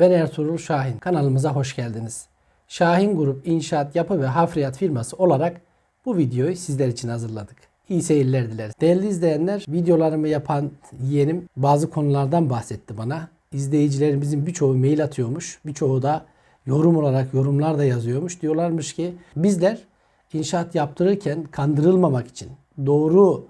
Ben Ertuğrul Şahin. Kanalımıza hoş geldiniz. Şahin Grup İnşaat Yapı ve Hafriyat firması olarak bu videoyu sizler için hazırladık. İyi seyirler dileriz. Değerli izleyenler, videolarımı yapan yeğenim bazı konulardan bahsetti bana. İzleyicilerimizin birçoğu mail atıyormuş. Birçoğu da yorum olarak yorumlar da yazıyormuş. Diyorlarmış ki bizler inşaat yaptırırken kandırılmamak için, doğru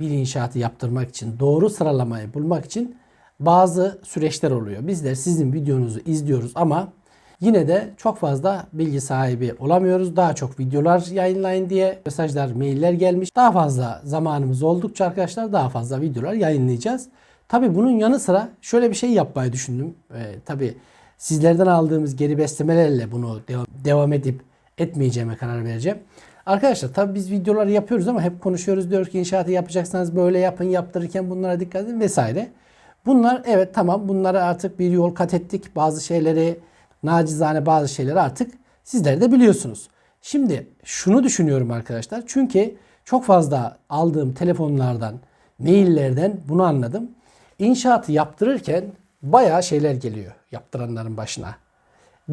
bir inşaatı yaptırmak için, doğru sıralamayı bulmak için bazı süreçler oluyor. Bizler sizin videonuzu izliyoruz ama yine de çok fazla bilgi sahibi olamıyoruz. Daha çok videolar yayınlayın diye mesajlar, mailler gelmiş. Daha fazla zamanımız oldukça arkadaşlar daha fazla videolar yayınlayacağız. Tabi bunun yanı sıra şöyle bir şey yapmayı düşündüm. Ee, tabi sizlerden aldığımız geri beslemelerle bunu devam, devam edip etmeyeceğime karar vereceğim. Arkadaşlar tabi biz videolar yapıyoruz ama hep konuşuyoruz diyoruz ki inşaatı yapacaksanız böyle yapın yaptırırken bunlara dikkat edin vesaire. Bunlar evet tamam bunları artık bir yol kat ettik. Bazı şeyleri nacizane bazı şeyleri artık sizler de biliyorsunuz. Şimdi şunu düşünüyorum arkadaşlar. Çünkü çok fazla aldığım telefonlardan, maillerden bunu anladım. İnşaatı yaptırırken bayağı şeyler geliyor yaptıranların başına.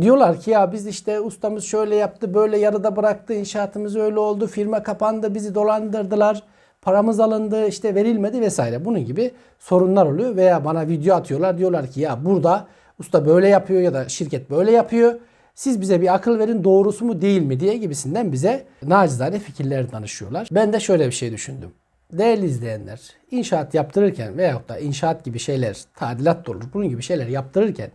Diyorlar ki ya biz işte ustamız şöyle yaptı, böyle yarıda bıraktı, inşaatımız öyle oldu, firma kapandı, bizi dolandırdılar, paramız alındı, işte verilmedi vesaire. Bunun gibi sorunlar oluyor veya bana video atıyorlar. Diyorlar ki ya burada usta böyle yapıyor ya da şirket böyle yapıyor. Siz bize bir akıl verin doğrusu mu değil mi diye gibisinden bize nacizane fikirler danışıyorlar. Ben de şöyle bir şey düşündüm. Değerli izleyenler, inşaat yaptırırken veyahut da inşaat gibi şeyler, tadilat da olur, bunun gibi şeyler yaptırırken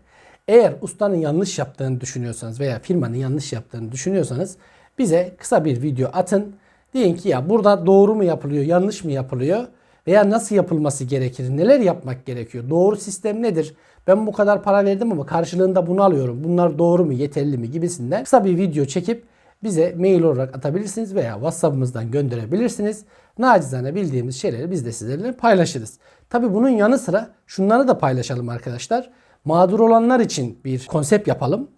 eğer ustanın yanlış yaptığını düşünüyorsanız veya firmanın yanlış yaptığını düşünüyorsanız bize kısa bir video atın. Deyin ki ya burada doğru mu yapılıyor, yanlış mı yapılıyor veya nasıl yapılması gerekir, neler yapmak gerekiyor, doğru sistem nedir? Ben bu kadar para verdim ama karşılığında bunu alıyorum. Bunlar doğru mu, yeterli mi gibisinden kısa bir video çekip bize mail olarak atabilirsiniz veya WhatsApp'ımızdan gönderebilirsiniz. Nacizane bildiğimiz şeyleri biz de sizlerle paylaşırız. Tabi bunun yanı sıra şunları da paylaşalım arkadaşlar. Mağdur olanlar için bir konsept yapalım.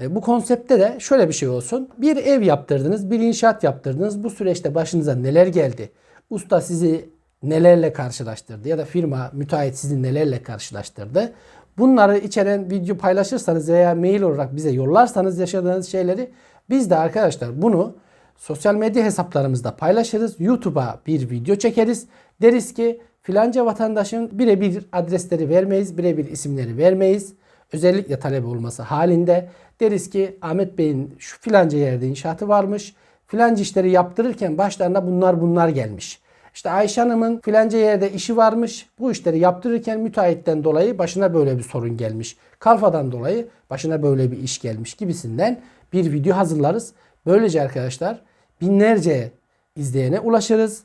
E, bu konseptte de şöyle bir şey olsun. Bir ev yaptırdınız, bir inşaat yaptırdınız. Bu süreçte başınıza neler geldi? Usta sizi nelerle karşılaştırdı ya da firma, müteahhit sizi nelerle karşılaştırdı? Bunları içeren video paylaşırsanız veya mail olarak bize yollarsanız yaşadığınız şeyleri biz de arkadaşlar bunu sosyal medya hesaplarımızda paylaşırız. YouTube'a bir video çekeriz. Deriz ki filanca vatandaşın birebir adresleri vermeyiz, birebir isimleri vermeyiz. Özellikle talep olması halinde deriz ki Ahmet Bey'in şu filanca yerde inşaatı varmış. Filanca işleri yaptırırken başlarına bunlar bunlar gelmiş. İşte Ayşe Hanım'ın filanca yerde işi varmış. Bu işleri yaptırırken müteahhitten dolayı başına böyle bir sorun gelmiş. Kalfadan dolayı başına böyle bir iş gelmiş gibisinden bir video hazırlarız. Böylece arkadaşlar binlerce izleyene ulaşırız.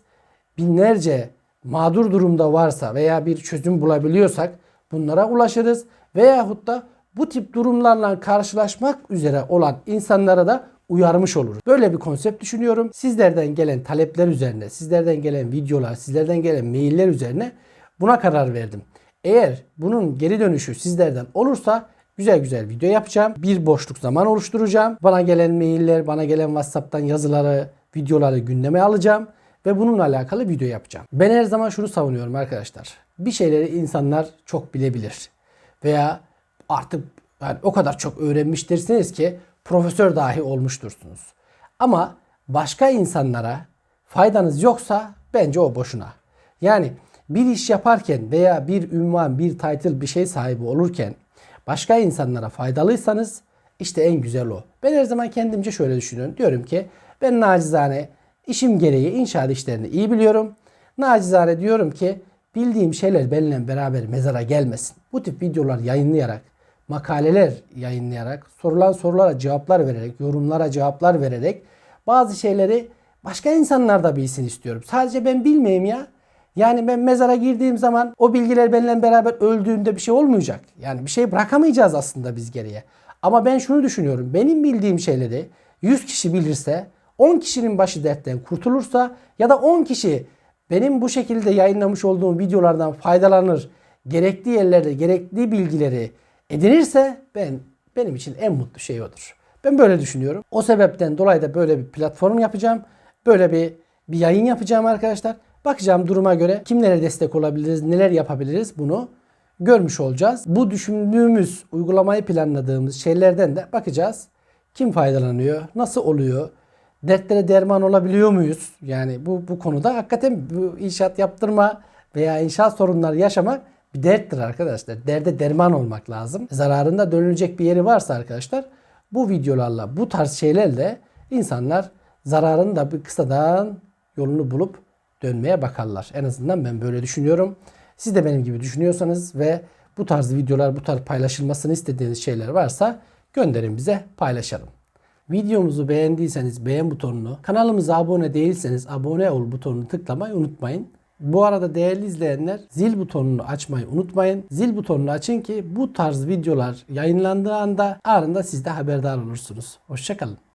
Binlerce mağdur durumda varsa veya bir çözüm bulabiliyorsak bunlara ulaşırız. Veyahut da bu tip durumlarla karşılaşmak üzere olan insanlara da uyarmış oluruz. Böyle bir konsept düşünüyorum. Sizlerden gelen talepler üzerine, sizlerden gelen videolar, sizlerden gelen mailler üzerine buna karar verdim. Eğer bunun geri dönüşü sizlerden olursa güzel güzel video yapacağım. Bir boşluk zaman oluşturacağım. Bana gelen mailler, bana gelen WhatsApp'tan yazıları, videoları gündeme alacağım ve bununla alakalı video yapacağım. Ben her zaman şunu savunuyorum arkadaşlar. Bir şeyleri insanlar çok bilebilir. Veya artık yani o kadar çok öğrenmiştirsiniz ki profesör dahi olmuştursunuz. Ama başka insanlara faydanız yoksa bence o boşuna. Yani bir iş yaparken veya bir ünvan, bir title, bir şey sahibi olurken başka insanlara faydalıysanız işte en güzel o. Ben her zaman kendimce şöyle düşünüyorum. Diyorum ki ben nacizane işim gereği inşaat işlerini iyi biliyorum. Nacizane diyorum ki bildiğim şeyler benimle beraber mezara gelmesin. Bu tip videolar yayınlayarak, makaleler yayınlayarak, sorulan sorulara cevaplar vererek, yorumlara cevaplar vererek bazı şeyleri başka insanlar da bilsin istiyorum. Sadece ben bilmeyeyim ya. Yani ben mezara girdiğim zaman o bilgiler benimle beraber öldüğünde bir şey olmayacak. Yani bir şey bırakamayacağız aslında biz geriye. Ama ben şunu düşünüyorum. Benim bildiğim şeyleri 100 kişi bilirse 10 kişinin başı dertten kurtulursa ya da 10 kişi benim bu şekilde yayınlamış olduğum videolardan faydalanır, gerekli yerlerde gerekli bilgileri edinirse ben benim için en mutlu şey odur. Ben böyle düşünüyorum. O sebepten dolayı da böyle bir platform yapacağım. Böyle bir bir yayın yapacağım arkadaşlar. Bakacağım duruma göre kimlere destek olabiliriz, neler yapabiliriz bunu görmüş olacağız. Bu düşündüğümüz, uygulamayı planladığımız şeylerden de bakacağız. Kim faydalanıyor? Nasıl oluyor? Dertlere derman olabiliyor muyuz? Yani bu bu konuda hakikaten bu inşaat yaptırma veya inşaat sorunları yaşamak bir derttir arkadaşlar. Derde derman olmak lazım. Zararında dönülecek bir yeri varsa arkadaşlar bu videolarla, bu tarz şeylerle insanlar zararını da bir kısadan yolunu bulup dönmeye bakarlar. En azından ben böyle düşünüyorum. Siz de benim gibi düşünüyorsanız ve bu tarz videolar, bu tarz paylaşılmasını istediğiniz şeyler varsa gönderin bize paylaşalım. Videomuzu beğendiyseniz beğen butonunu, kanalımıza abone değilseniz abone ol butonunu tıklamayı unutmayın. Bu arada değerli izleyenler zil butonunu açmayı unutmayın. Zil butonunu açın ki bu tarz videolar yayınlandığı anda anında siz de haberdar olursunuz. Hoşçakalın.